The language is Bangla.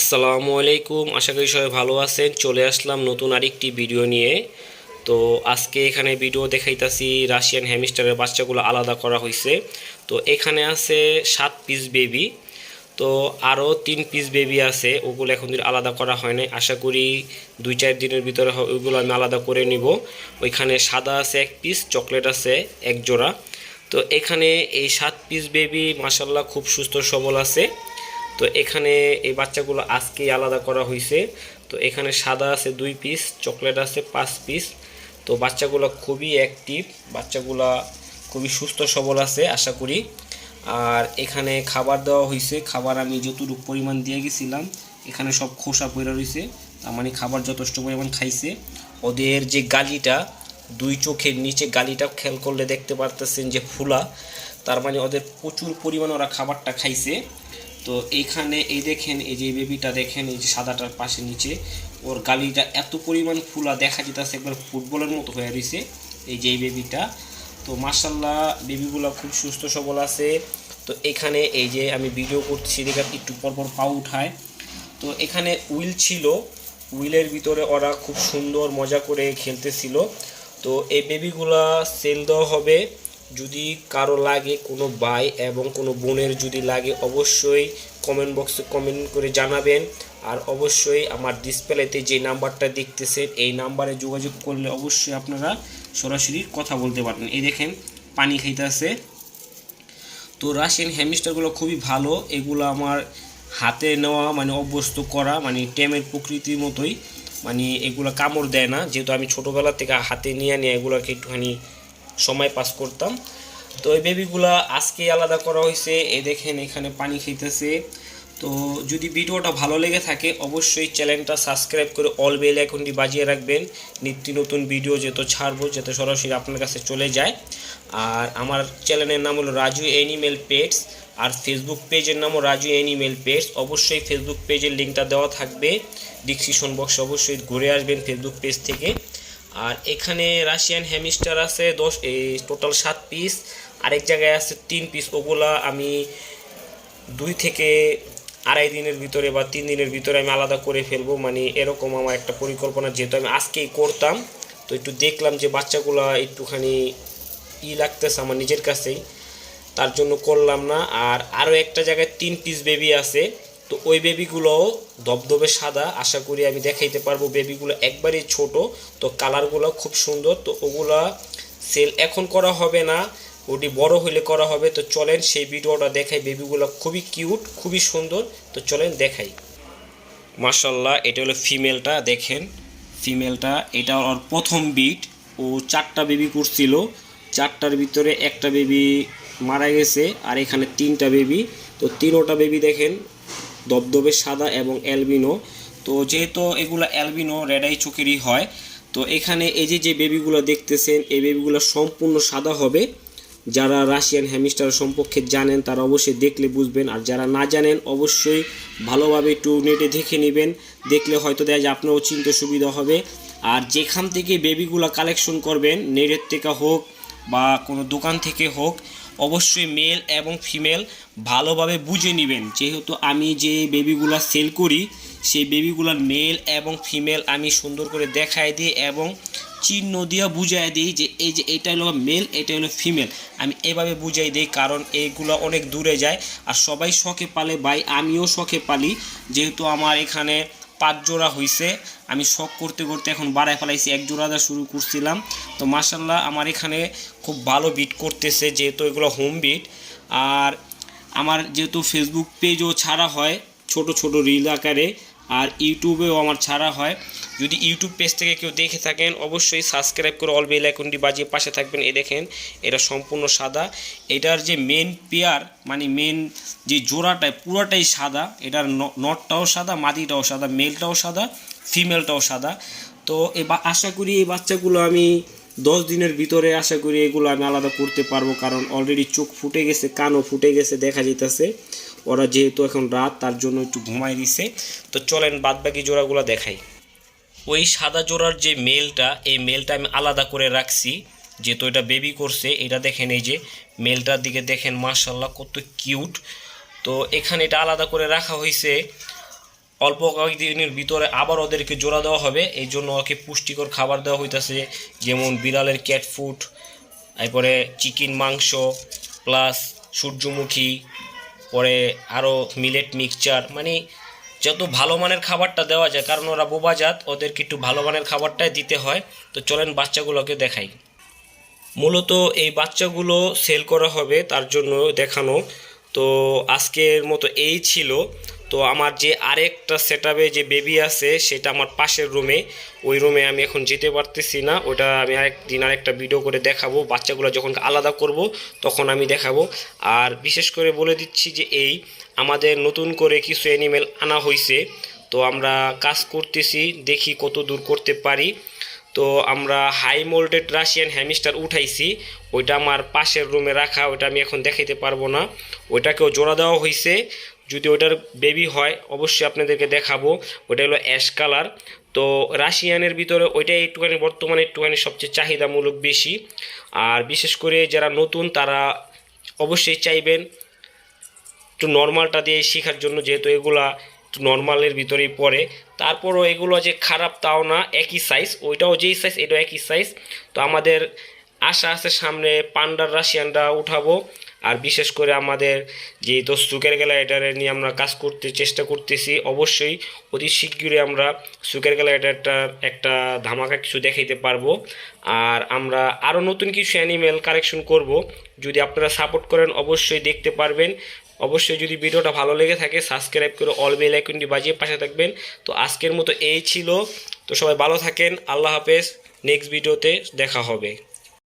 আসসালামু আলাইকুম। আশা করি সবাই ভালো আছেন। চলে আসলাম নতুন আরেকটি ভিডিও নিয়ে। তো আজকে এখানে ভিডিও দেখাইতাছি রাশিয়ান হ্যামিস্টারের বাচ্চাগুলো আলাদা করা হয়েছে তো এখানে আছে সাত পিস বেবি। তো আরও তিন পিস বেবি আছে। ওগুলো এখন দিন আলাদা করা হয় নাই। আশা করি দুই চার দিনের ভিতরে ওইগুলো আমি আলাদা করে নিব। ওইখানে সাদা আছে এক পিস, চকলেট আছে এক জোড়া। তো এখানে এই সাত পিস বেবি মাসাল্লাহ খুব সুস্থ সবল আছে। তো এখানে এই বাচ্চাগুলো আজকেই আলাদা করা হয়েছে তো এখানে সাদা আছে দুই পিস চকলেট আছে পাঁচ পিস তো বাচ্চাগুলো খুবই অ্যাক্টিভ বাচ্চাগুলো খুবই সুস্থ, সবল আছে, আশা করি। আর এখানে খাবার দেওয়া হয়েছে খাবার আমি যতটুকু পরিমাণ দিয়ে গেছিলাম, এখানে সব খোসা পড়ে রয়েছে তার মানে খাবার যথেষ্ট পরিমাণ খাইছে। ওদের যে গালিটা, দুই চোখের নিচে গালিটা খেয়াল করলে দেখতে পারতেছেন যে ফুলা। তার মানে ওদের প্রচুর পরিমাণ ওরা খাবারটা খাইছে। তো এইখানে এই দেখেন, এই যে বেবিটা দেখেন, এই যে সাদাটার পাশে নিচে, ওর গালিটা এত পরিমাণ ফুলা দেখা যেতেছে একবার ফুটবলের মতো হয়ে রয়েছে এই যে বেবিটা তো মার্শাল্লাহ বেবিগুলো খুব সুস্থ সবল আছে। তো এখানে এই যে আমি ভিডিও করছি দেখে একটু পরপর পা উঠায়। তো এখানে উইল ছিল, উইলের ভিতরে ওরা খুব সুন্দর মজা করে খেলতেছিল। তো এই বেবিগুলা সেল দেওয়া হবে। যদি কারও লাগে, কোনো ভাই এবং কোনো বোনের যদি লাগে, অবশ্যই কমেন্ট বক্সে কমেন্ট করে জানাবেন। আর অবশ্যই আমার ডিসপ্লেতে যে নাম্বারটা দেখতেছেন, এই নাম্বারে যোগাযোগ করলে অবশ্যই আপনারা সরাসরি কথা বলতে পারবেন। এই দেখেন, পানি খাইতেছে। তো রাশিয়ান হ্যামস্টারগুলো খুবই ভালো। এগুলো আমার হাতে নেওয়া মানে অভ্যস্ত করা মানে টেমের প্রকৃতির মতোই। মানে এগুলো কামড় দেয় না। যেহেতু আমি ছোটোবেলা থেকে হাতে নিয়ে নিয়ে এগুলোকে একটুখানি সময় পাস করতাম। তো এই বেবিগুলা আজকে আলাদা করা হয়েছে এই দেখেন এখানে পানি খেতেছে। তো যদি ভিডিওটা ভালো লেগে থাকে, অবশ্যই চ্যানেলটা সাবস্ক্রাইব করে অল বেল আইকনটি বাজিয়ে রাখবেন। নিত্য নতুন ভিডিও যেহেতু ছাড়বো যাতে সরাসরি আপনার কাছে চলে যায়। আর আমার চ্যানেলের নাম হলো রাজু অ্যানিমেল পেটস। আর ফেসবুক পেজের নামও রাজু অ্যানিমেল পেটস। অবশ্যই ফেসবুক পেজের লিঙ্কটা দেওয়া থাকবে। ডিসক্রিপশন বক্সে অবশ্যই ঘুরে আসবেন ফেসবুক পেজ থেকে। আর এখানে রাশিয়ান হ্যামিস্টার আছে, দশ এই টোটাল সাত পিস আরেক জায়গায় আছে তিন পিস ওগুলা আমি দুই থেকে আড়াই দিনের ভিতরে বা তিন দিনের ভিতরে আমি আলাদা করে ফেলব। মানে এরকম আমার একটা পরিকল্পনা, যেহেতু আমি আজকেই করতাম, তো একটু দেখলাম যে বাচ্চাগুলো একটুখানি ই লাগতেছে আমার নিজের কাছেই, তার জন্য করলাম না। আর আরও একটা জায়গায় তিন পিস বেবি আছে। তো ওই বেবিগুলোও দবদবে সাদা, আশা করি আমি দেখাইতে পারব বেবিগুলো একবারই ছোট। তো কালারগুলো খুব সুন্দর, তো ওগুলা সেল এখন করা হবে না, ওটি বড় হলে করা হবে। তো চলেন সেই ভিডিওটা দেখাই বেবিগুলো খুবই কিউট খুবই সুন্দর। তো চলেন দেখাই। মার্শাল্লাহ এটা হলো ফিমেলটা দেখেন। ফিমেলটা এটা ওর প্রথম বিট ও চারটা বেবি করছিল। চারটার ভিতরে একটা বেবি মারা গেছে, আর এখানে তিনটা বেবি তো তিনোটা বেবি দেখেন দবদবে সাদা এবং অ্যালবিনো। তো যেহেতু এগুলো অ্যালবিনো রেডাই চোখেরই হয়, তো এখানে এই যে যে বেবিগুলো দেখতেছেন, এই বেবিগুলো সম্পূর্ণ সাদা হবে। যারা রাশিয়ান হ্যামিস্টার সম্পর্কে জানেন, তারা অবশ্যই দেখলে বুঝবেন। আর যারা না জানেন, অবশ্যই ভালোভাবে একটু নেটে দেখে নেবেন। দেখলে হয়তো দেখা যায় আপনারও চিনতে সুবিধা হবে। আর যেখান থেকে বেবিগুলো কালেকশন করবেন, নেটের থেকে হোক বা কোনো দোকান থেকে হোক অবশ্যই মেল এবং ফিমেল ভালোভাবে বুঝে নেবেন। যেহেতু আমি যে বেবিগুলো সেল করি, সেই বেবিগুলোর মেল এবং ফিমেল আমি সুন্দর করে দেখাই দিই এবং চিহ্ন দিয়ে বুঝাই দিই যে এই যে এটা হলো মেল এটা হলো ফিমেল আমি এভাবে বুঝাই দিই কারণ এইগুলো অনেক দূরে যায়। আর সবাই শখে পালে ভাই, আমিও শখে পালি। যেহেতু আমার এখানে পাঁচ জোড়া হয়েছে আমি শখ করতে করতে এখন বাড়ায় ফেলাইছি, এক জোড়া দেওয়া শুরু করছিলাম। তো মাসাল্লাহ আমার এখানে খুব ভালো বিট করতেছে, যেহেতু এগুলো হোম বিট আর আমার যেহেতু ফেসবুক পেজও ছাড়া হয় ছোট ছোট রিল আকারে আর ইউটিউবেও আমার ছাড়া হয়। যদি ইউটিউব পেজ থেকে কেউ দেখে থাকেন, অবশ্যই সাবস্ক্রাইব করে অল বেল আইকনটি বাজিয়ে পাশে থাকবেন। এ দেখেন, এটা সম্পূর্ণ সাদা। এটার যে মেন পেয়ার মানে মেন যে জোড়াটায়, পুরোটাই সাদা। এটার নটটাও সাদা মাদিটাও সাদা মেলটাও সাদা ফিমেলটাও সাদা। তো এ বা- আশা করি এই বাচ্চাগুলো আমি দশ দিনের ভিতরে আশা করি এগুলো আমি আলাদা করতে পারব। কারণ অলরেডি চোখ ফুটে গেছে, কানও ফুটে গেছে, দেখা যেতেছে ওরা যেহেতু এখন রাত, তার জন্য একটু ঘুমাই দিছে তো চলেন বাদবাকি জোড়াগুলো দেখাই। ওই সাদা জোড়ার যে মেলটা, এই মেলটা আমি আলাদা করে রাখছি, যেহেতু এটা বেবি করছে, এটা দেখেন এই যে মেলটার দিকে দেখেন মার্শাল্লাহ কত কিউট তো এখানে এটা আলাদা করে রাখা হয়েছে অল্প কয়েকদিনের ভিতরে আবার ওদেরকে জোড়া দেওয়া হবে। এই জন্য ওকে পুষ্টিকর খাবার দেওয়া হইতেছে, যেমন বিড়ালের ক্যাট ফুড এরপরে চিকেন মাংস প্লাস সূর্যমুখী পরে আরও মিলেট মিক্সচার মানে যত ভালো মানের খাবারটা দেওয়া যায়, কারণ ওরা বোবাজাত ওদেরকে একটু ভালো মানের খাবারটাই দিতে হয়। তো চলেন বাচ্চাগুলোকে দেখাই। মূলত এই বাচ্চাগুলো সেল করা হবে, তার জন্য দেখানো। তো আজকের মতো এই ছিল। তো আমার যে আরেকটা সেট যে বেবি আছে, সেটা আমার পাশের রুমে ওই রুমে আমি এখন যেতে পারতেছি না। ওটা আমি আরেকদিন আরেকটা ভিডিও করে দেখাবো। বাচ্চাগুলো যখন আলাদা করব, তখন আমি দেখাবো। আর বিশেষ করে বলে দিচ্ছি যে এই, আমাদের নতুন করে কিছু অ্যানিমেল আনা হয়েছে তো আমরা কাজ করতেছি, দেখি কত দূর করতে পারি। তো আমরা হাই মোল্ডেড রাশিয়ান হ্যামিস্টার উঠাইছি। ওইটা আমার পাশের রুমে রাখা, ওইটা আমি এখন দেখাইতে পারব না। ওইটাকেও জোড়া দেওয়া হয়েছে যদি ওটার বেবি হয়, অবশ্যই আপনাদেরকে দেখাবো। ওটা হলো অ্যাশ কালার তো রাশিয়ানের ভিতরে ওইটাই একটুখানি, বর্তমানে একটুখানি সবচেয়ে চাহিদামূলক বেশি। আর বিশেষ করে যারা নতুন, তারা অবশ্যই চাইবেন একটু নর্মালটা দিয়ে শেখার জন্য, যেহেতু এগুলা একটু নর্মালের ভিতরেই পড়ে। তারপরও এগুলো যে খারাপ, তাও না, একই সাইজ ওইটাও যেই সাইজ এটাও একই সাইজ তো আমাদের আশা আছে সামনে পান্ডার, রাশিয়ানরা উঠাবো। আর বিশেষ করে আমাদের যে গেলা এটারে নিয়ে আমরা কাজ করতে, চেষ্টা করতেছি। অবশ্যই অতি শীঘ্রই আমরা সুকের গেলা এটারটা একটা ধামাকা কিছু দেখাইতে পারব। আর আমরা আরও নতুন কিছু অ্যানিমেল কালেকশন করব। যদি আপনারা সাপোর্ট করেন, অবশ্যই দেখতে পারবেন। অবশ্যই যদি ভিডিওটা ভালো লেগে থাকে, সাবস্ক্রাইব করে অল বেল আইকনটি বাজিয়ে পাশে থাকবেন। তো আজকের মতো এই ছিল। তো সবাই ভালো থাকেন। আল্লাহ হাফেজ। নেক্সট ভিডিওতে দেখা হবে।